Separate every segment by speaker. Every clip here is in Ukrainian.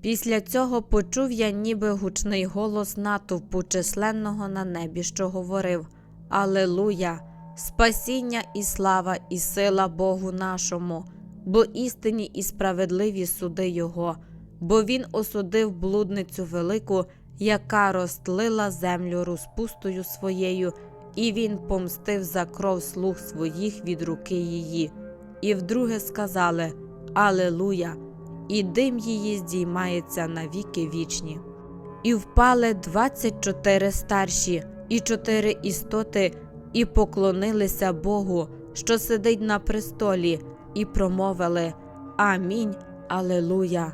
Speaker 1: Після цього почув я ніби гучний голос натовпу численного на небі, що говорив Алелуя! Спасіння і слава, і сила Богу нашому, бо істинні і справедливі суди Його, бо Він осудив блудницю велику, яка розтлила землю розпустою своєю, і він помстив за кров слуг своїх від руки її. І вдруге сказали Алелуя! І дим її здіймається на віки вічні. І впали двадцять чотири старші, і чотири істоти, і поклонилися Богу, що сидить на престолі, і промовили Амінь, Алелуя.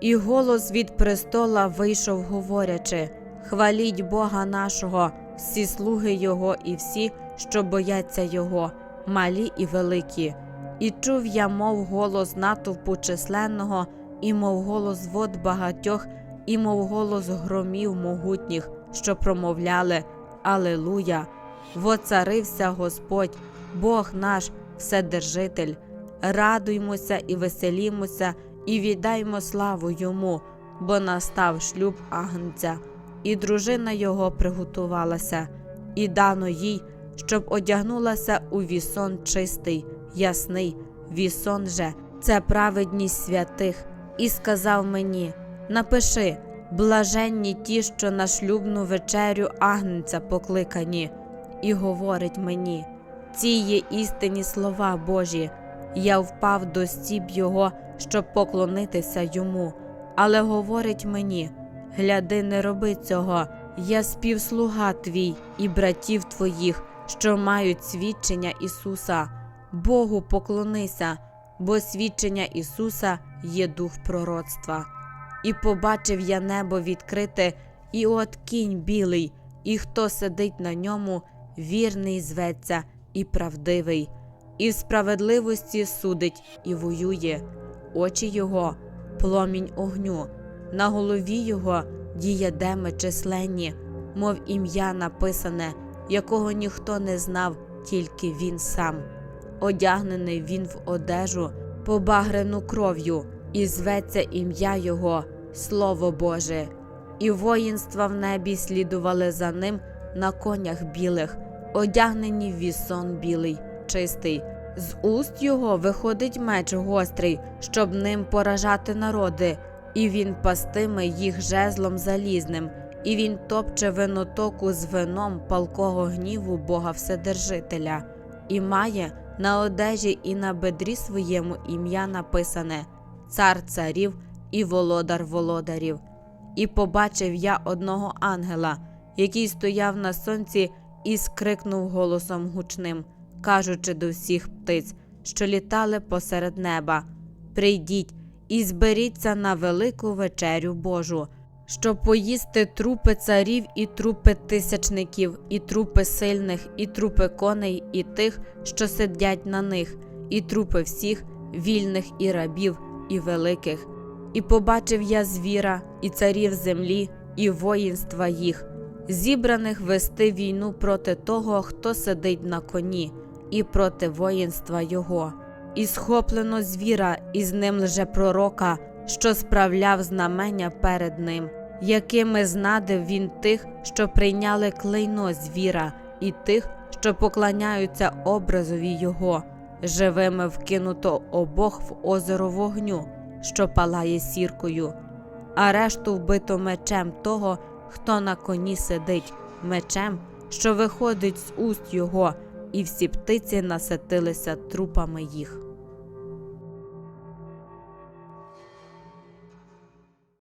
Speaker 1: І голос від престола вийшов, говорячи: Хваліть Бога нашого, всі слуги Його і всі, що бояться Його, малі і великі. І чув я, мов голос натовпу численного, і мов голос вод багатьох, і мов голос громів могутніх, що промовляли Алелуя! Воцарився Господь, Бог наш, Вседержитель. Радуймося і веселімося, і віддаймо славу йому, бо настав шлюб агнця, і дружина його приготувалася, і дано їй, щоб одягнулася у вісон чистий, ясний, вісон же це праведність святих, і сказав мені: Напиши, блаженні ті, що на шлюбну вечерю агнця покликані, і говорить мені: ці є істинні слова Божі. Я впав до стіб його, щоб поклонитися йому, але говорить мені: гляди, не роби цього, я співслуга твій і братів твоїх, що мають свідчення Ісуса. Богу поклонися, бо свідчення Ісуса є дух пророцтва. І побачив я небо відкрите, і от кінь білий, і хто сидить на ньому, вірний зветься і правдивий, і в справедливості судить і воює, очі його, пломінь огню, на голові його діядеми численні, мов ім'я написане, якого ніхто не знав, тільки він сам. Одягнений він в одежу, побагрену кров'ю, і зветься ім'я Його, Слово Боже, і воїнства в небі слідували за ним на конях білих, одягнені в вісон білий, чистий. З уст його виходить меч гострий, щоб ним поражати народи, і він пастиме їх жезлом залізним, і він топче винотоку з вином палкого гніву Бога Вседержителя, і має на одежі і на бедрі своєму ім'я написане Цар царів і володар володарів. І побачив я одного ангела, який стояв на сонці і скрикнув голосом гучним, кажучи до всіх птиць, що літали посеред неба: Прийдіть і зберіться на велику вечерю Божу, щоб поїсти трупи царів і трупи тисячників, і трупи сильних, і трупи коней, і тих, що сидять на них, і трупи всіх вільних і рабів, і великих. І побачив я звіра, і царів землі, і воїнства їх, зібраних вести війну проти того, хто сидить на коні, і проти воїнства його. І схоплено звіра, і з ним лжепророка, що справляв знамення перед ним, якими знадив він тих, що прийняли клейно звіра, і тих, що поклоняються образові його, живими вкинуто обох в озеро вогню, що палає сіркою, а решту вбито мечем того, хто на коні сидить, мечем, що виходить з уст його, і всі птиці наситилися трупами їх.